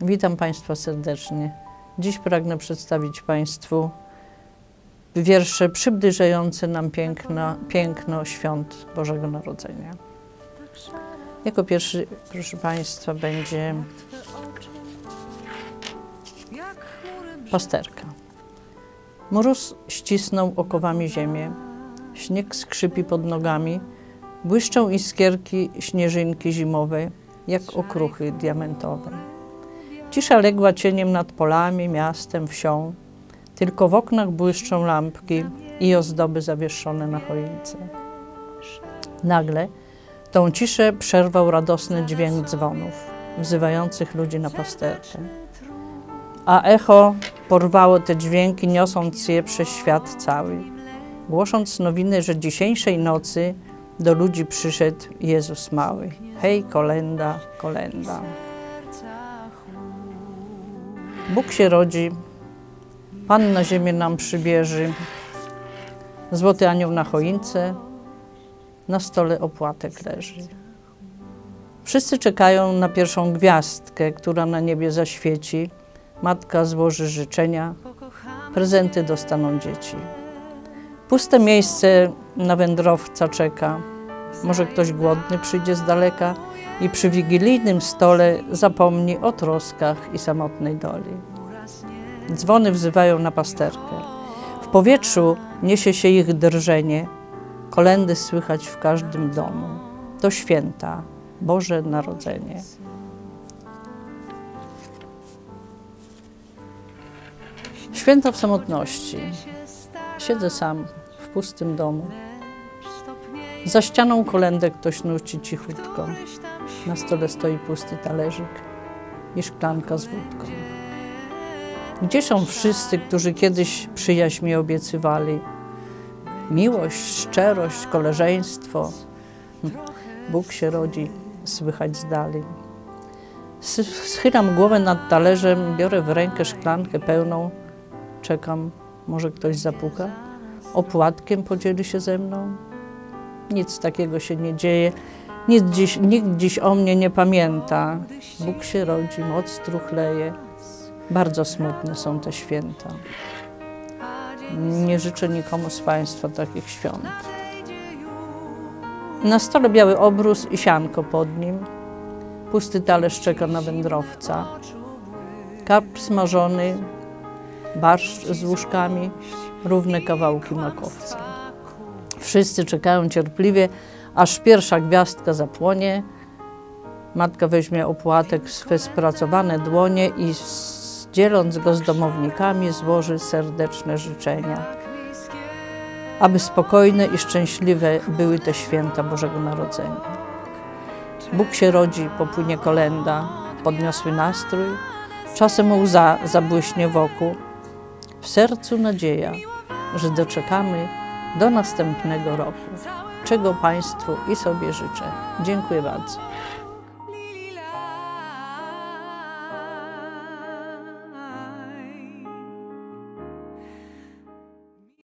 Witam Państwa serdecznie. Dziś pragnę przedstawić Państwu wiersze przybliżające nam piękno, piękno świąt Bożego Narodzenia. Jako pierwszy, proszę Państwa, będzie pasterka. Mróz ścisnął okowami ziemię, śnieg skrzypi pod nogami, błyszczą iskierki śnieżynki zimowe, jak okruchy diamentowe. Cisza legła cieniem nad polami, miastem, wsią, tylko w oknach błyszczą lampki i ozdoby zawieszone na choince. Nagle tą ciszę przerwał radosny dźwięk dzwonów, wzywających ludzi na pasterkę. A echo porwało te dźwięki, niosąc je przez świat cały, głosząc nowiny, że dzisiejszej nocy do ludzi przyszedł Jezus mały. Hej, kolenda, kolenda. Bóg się rodzi, Pan na ziemię nam przybierzy, złoty anioł na choince, na stole opłatek leży. Wszyscy czekają na pierwszą gwiazdkę, która na niebie zaświeci. Matka złoży życzenia, prezenty dostaną dzieci. Puste miejsce na wędrowca czeka. Może ktoś głodny przyjdzie z daleka i przy wigilijnym stole zapomni o troskach i samotnej doli. Dzwony wzywają na pasterkę. W powietrzu niesie się ich drżenie. Kolendy słychać w każdym domu. To święta, Boże Narodzenie. Święto w samotności. Siedzę sam w pustym domu. Za ścianą kolędę ktoś nuci cichutko. Na stole stoi pusty talerzyk i szklanka z wódką. Gdzie są wszyscy, którzy kiedyś przyjaźń mi obiecywali? Miłość, szczerość, koleżeństwo. Bóg się rodzi, słychać z dali. Schylam głowę nad talerzem, biorę w rękę szklankę pełną, czekam, może ktoś zapuka. Opłatkiem podzieli się ze mną. Nic takiego się nie dzieje. Nikt dziś, nikt dziś o mnie nie pamięta. Bóg się rodzi, moc truchleje. Bardzo smutne są te święta. Nie życzę nikomu z Państwa takich świąt. Na stole biały obrus i sianko pod nim. Pusty talerz czeka na wędrowca. Karp smażony, barszcz z łóżkami, równe kawałki makowca. Wszyscy czekają cierpliwie, aż pierwsza gwiazdka zapłonie. Matka weźmie opłatek w swe spracowane dłonie i dzieląc go z domownikami, złoży serdeczne życzenia. Aby spokojne i szczęśliwe były te święta Bożego Narodzenia. Bóg się rodzi, popłynie kolenda, podniosły nastrój, czasem łza zabłyśnie wokół. W sercu nadzieja, że doczekamy do następnego roku, czego Państwu i sobie życzę. Dziękuję bardzo.